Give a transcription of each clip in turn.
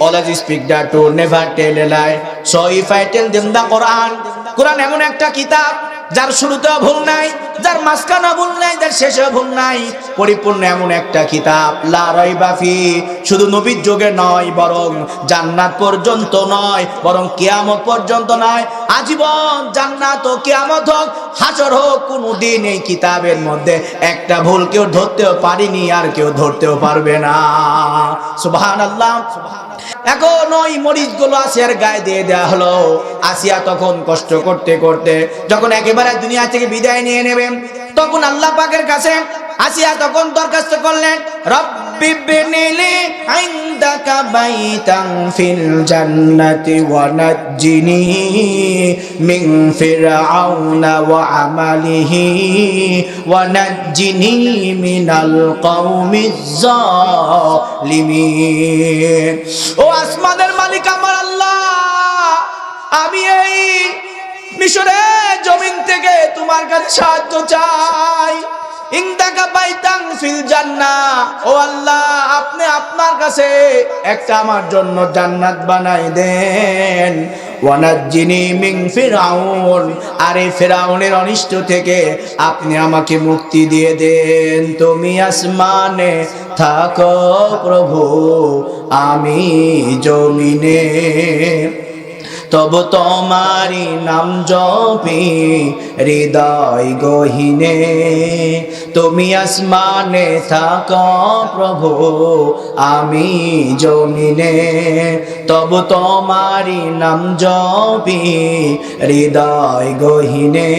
always speak the truth never tell a lie. So if I tell them the Quran কোরআন এমন একটা কিতাব, যার শুরুতেও ভুল নাই, যার মাঝখানে ভুল নাই, যার শেষে ভুল নাই, পরিপূর্ণ এমন একটা কিতাব, লা রাইবাফি শুধু নবীর যুগে নয়, বরং জান্নাত পর্যন্ত নয়, বরং কিয়ামত পর্যন্ত নয়, আজীবন জান্নাত ও কিয়ামত হোক হাসর হোক, কোনো দিন এই কিতাবের মধ্যে একটা ভুল কেউ ধরতেও পারিনি, আর কেউ ধরতেও পারবে না। সুবহানাল্লাহ। এখন ওই মরিচ মরিচগুলো আসিয়ার গায়ে দিয়ে দেওয়া হলো। আসিয়া তখন কষ্ট করতে করতে যখন একেবারে দুনিয়া থেকে বিদায় নিয়ে নেবেন তখন আল্লাহ পাকের কাছে আসিয়া তখন দরখাস্ত করলেন বাইতান ফিল জান্নাতি ওয়া আমালিহি ও মালিক আমার আল্লাহ, আমি এই মিশরের জমিন থেকে তোমার কাছে সাহায্য চাই। ফিল ও আল্লাহ, আপনি আপনার কাছে একটা আমার জন্য জান্নাত বানাই দেন। ফিরাউনের অনিষ্ট থেকে আপনি আমাকে মুক্তি দিয়ে দেন। তুমি আসমানে থাকো প্রভু, আমি জমিনে। তব তোমারি নাম জপি, হৃদয় গহিনে। তুমি আসমানে থাক প্রভু, আমি জমিনে। তব তোমারি নাম জপি, হৃদয় গহিনে।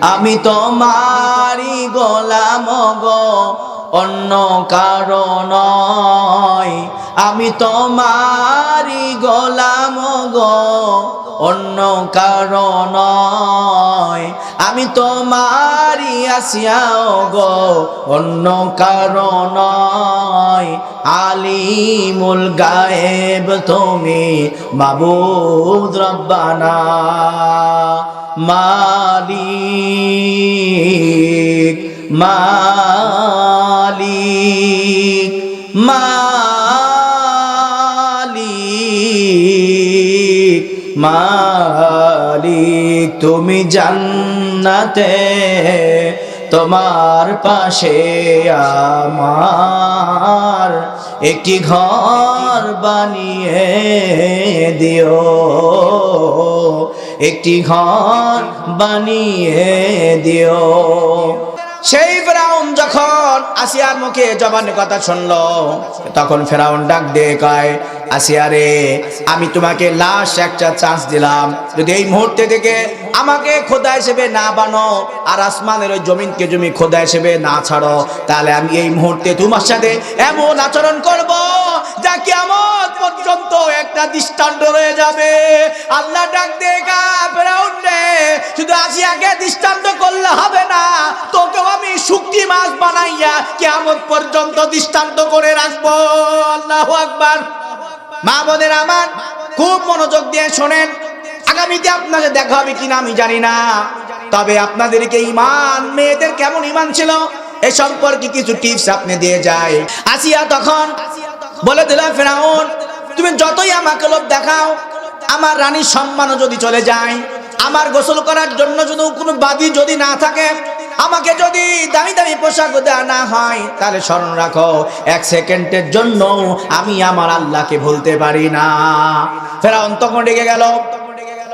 আমি তোমারি গোলাম গো অন্য কারণ আমি তোমারি গোলাম গো। অন্য কারণ আমি তোমারি আসিয়াও গো অন্য কারণ আলিমুল গায়েব তুমি মাবুদ রব্বানা মালিক মালিক মালিক। মালিক, তুমি জান্নাতে, তোমার পাশে আমার একটি ঘর বানিয়ে দিও। একটি ঘর বানিয়ে দিও। সেই ফেরাউন যখন আসিয়ার মুখে জবানের কথা শুনলো, তখন ফেরাউন ডাক দিয়ে কয় আসিয়া রে, আমি তোমাকে লাশ একটা চান্স দিলাম। যদি এই মুহূর্তে থেকে আমাকে খোদা হিসেবে না বানো, আর আসমানের ওই জমিনকে জমি খোদা হিসেবে না ছাড়ো, তাহলে আমি এই মুহূর্তে তোমার সাথে এমন আচরণ করব যা কিয়ামত পর্যন্ত একটা দৃষ্টান্ত রয়ে যাবে। আল্লাহ ডাক রে, শুধু আসিয়াকে দৃষ্টান্ত করলে হবে না, তোকেও আমি শুক্তি মাছ বানাইয়া কেমন পর্যন্ত দৃষ্টান্ত করে রাখব। আল্লাহ আকবার। মা বোনের আমার খুব মনোযোগ দিয়ে শোনেন। আগামীতে আপনাদের দেখা হবে কিনা আমি জানি না। তবে আপনাদেরকে ইমান, মেয়েদের কেমন ইমান ছিল এ সম্পর্কে কিছু টিপস আপনি দিয়ে যায় আসিয়া তখন বলে দিল ফেরাউন, তুমি যতই আমাকে লোভ দেখাও, আমার রানীর সম্মানও যদি চলে যায়, আমার গোসল করার জন্য যদি কোনো বাদী যদি না থাকে আমাকে যদি দামি দামি পোশাক দেওয়া না হয়, তাহলে স্মরণ রাখো, এক সেকেন্ডের জন্য আমি আমার আল্লাহকে ভুলতে পারি না। ফেরাউন তখন রেগে গেল।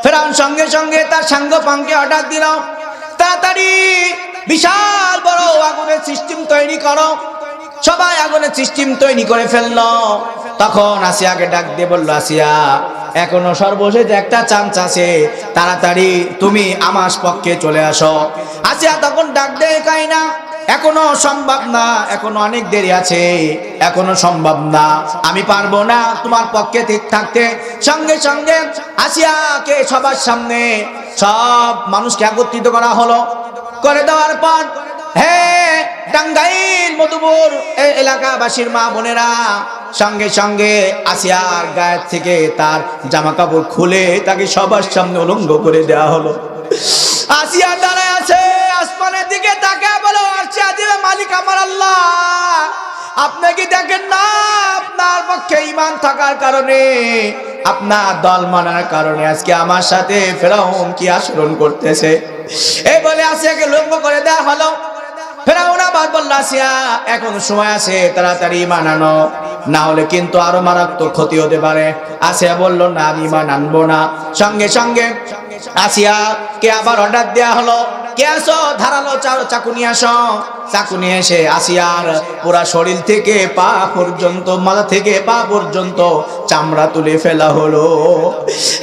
ফেরাউন সঙ্গে সঙ্গে তার সাঙ্গ পাঙ্কে অর্ডার দিল। তাড়াতাড়ি বিশাল বড় আগুনের সিস্টেম তৈরি করো। সবাই আগুনের সিস্টেম তৈরি করে ফেলল। তখন আসিয়াকে ডাক দিয়ে বলল, আসিয়া এখনও সর্বশেষ একটা চান্স আছে। তাড়াতাড়ি তুমি আমার পক্ষে চলে আসো। আসিয়া তখন ডাক দেয় কাই না এখনও সম্ভব না, এখনও অনেক দেরি আছে, এখনও সম্ভব না। আমি পারব না তোমার পক্ষে ঠিক থাকতে। সঙ্গে সঙ্গে আসিয়াকে সবার সামনে সব মানুষকে একত্রিত করা হলো। করে দেওয়ার পর, হে টাঙ্গাইল মধুপুর এলাকাবাসীর মা বোনেরা সঙ্গে সঙ্গে আসিয়ার গায়ের থেকে তার জামা কাপড় খুলে তাকে সবার সামনে উলঙ্গ করে দেওয়া হলো। আসিয়া দাঁড়ায় আছে, আসমানের দিকে তাকে বলো, আসিয়া মালিক আমার আল্লাহ। আপনি কি দেখেন না? আপনার পক্ষে ইমান থাকার কারণে, আপনার দল মানার কারণে আজকে আমার সাথে ফেরাউন কি আচরণ করতেছে? এই বলে আসিয়াকে লক্ষ্য করে দেওয়া হলো। ফেরাউন আবার বলল, আসিয়া, এখন সময় আছে, তাড়াতাড়ি মানানো না হলে কিন্তু আরও মারাত্মক ক্ষতি হতে পারে। আসিয়া বলল, না, আমি ইমান আনব না। সঙ্গে সঙ্গে আসিয়া কে আবার অর্ডার দেয়া হলো। কে আসো? ধারালো চাকু নিয়ে আসো। চাকু নিয়ে এসে আসিয়ার পুরা শরীর থেকে পা পর্যন্ত, মাথা থেকে পা পর্যন্ত চামড়া তুলে ফেলা হলো।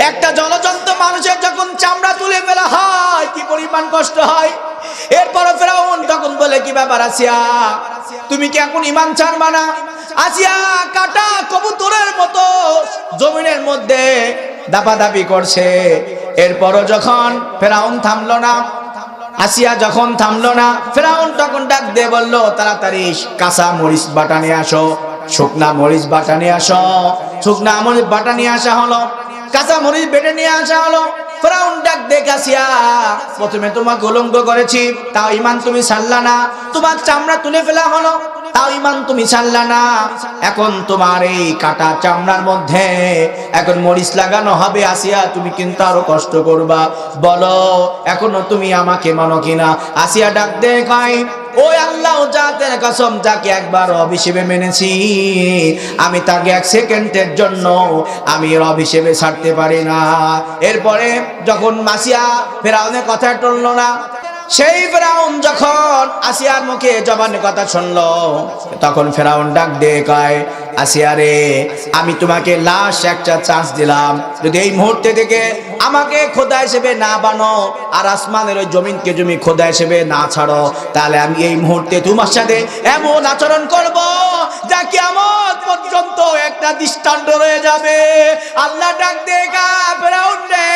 একটা জলজন্ত মানুষের যখন চামড়া তুলে ফেলা হয়, কি পরিমাণ কষ্ট হয়। এরপরও ফেরাউন তখন বলে, কি ব্যাপার আসিয়া? তুমি কি এখন ইমান ছাড়বা না? আসিয়া কাটা কবুতরের মতো জমিনের মধ্যে দাপাদাপি করছে। এরপরও যখন ফেরাউন থামলো না আসিয়া যখন থামলো না, ফেরাউন তখন ডাক দে বলল, তাড়াতাড়ি কাঁচা মরিচ বাটা নিয়ে আসো, শুকনা মরিচ বাটা নিয়ে আসো। শুকনা মরিচ বাটা নিয়ে আসা হলো, কাঁচা মরিচ বেটে নিয়ে আসা হলো। চামড়া তুলে ফেলা হলো, তাও ইমান তুমি না। এখন তোমার এই কাটা চামড়ার মধ্যে এখন মরিচ লাগানো হবে আসিয়া, তুমি কিন্তু আরও কষ্ট করবা। বলো, এখনও তুমি আমাকে মানো কিনা? আসিয়া ডাক দে আল্লাহ কসম, যাকে একবার মেনেছি। আমি তাকে এক সেকেন্ডের জন্য আমি রব হিসেবে ছাড়তে পারি না। এরপরে যখন মাসিয়া ফেরাউনের কথা টলল না সেই ফেরাউন যখন আসিয়ার মুখে জবানের কথা শুনলো, তখন ফেরাউন ডাক দিয়ে কয় আসিয়া রে আমি তোমাকে লাশ একটা চান্স দিলাম। যদি এই মুহূর্তে থেকে আমাকে খোদা হিসেবে না বানো আর আসমানের ওই জমিনকে জমি খোদা হিসেবে না ছাড়ো, তাহলে আমি এই মুহূর্তে তোমার সাথে এমন আচরণ করব যা কিয়ামত পর্যন্ত একটা দৃষ্টান্ত রয়ে যাবে। আল্লাহ ডাক দিয়ে কা ফেরাউন রে,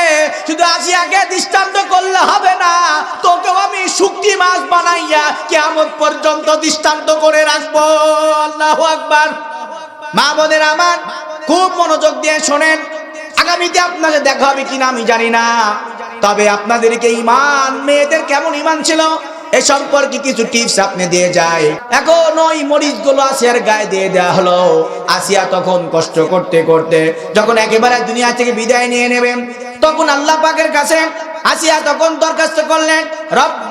শুধু আসিয়াকে দৃষ্টান্ত করলে হবে না। বানাইয়া কিয়ামত পর্যন্ত দৃষ্টান্ত করে রাখব। আল্লাহু আকবার। মা বোনের আমার খুব মনোযোগ দিয়ে শোনেন। আগামীতে আপনাদের দেখা হবে কিনা আমি জানি না। তবে আপনাদেরকে ইমান, মেয়েদের কেমন ইমান ছিল এ সম্পর্কে কিছু টিপস আপনি দিয়ে যায় এখন ওই মরিচগুলো আসিয়ার গায়ে দিয়ে দেওয়া হলো। আসিয়া তখন কষ্ট করতে করতে যখন একেবারে দুনিয়া থেকে বিদায় নিয়ে নেবেন, তখন আল্লাহ পাকের কাছে আসিয়া তখন দরখাস্ত করলেন, রব্বি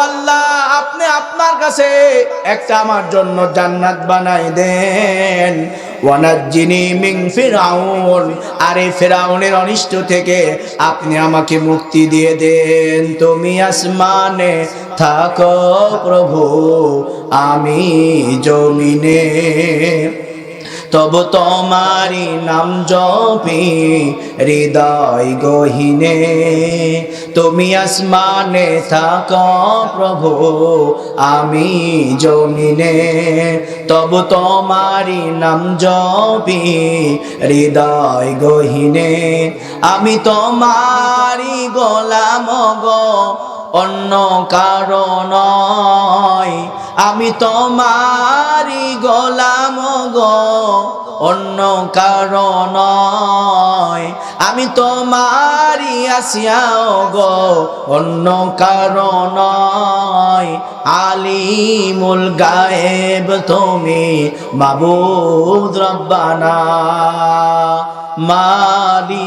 আল্লাহ, আপনি আপনার কাছে একটা আমার জন্য জান্নাত বানাই দেন। আরে ফিরাউনের অনিষ্ট থেকে আপনি আমাকে মুক্তি দিয়ে দেন। তুমি আসমানে থাকো প্রভু, আমি জমিনে। তব তোমারি নাম জপি, হৃদয় গহিনে। তুমি আসমানে থাক প্রভু, আমি জমিনে। তব তোমারি নাম জপি, হৃদয় গহিনে। আমি তোমারি গোলাম গো অন্য কারণ আমি তোমারি গোলাম গো, অন্য কারণ আমি তোমারি আসিয়াও গো, অন্য কারণ আলিমুল গায়েব তুমি মাবুদ রব্বানা মালিক।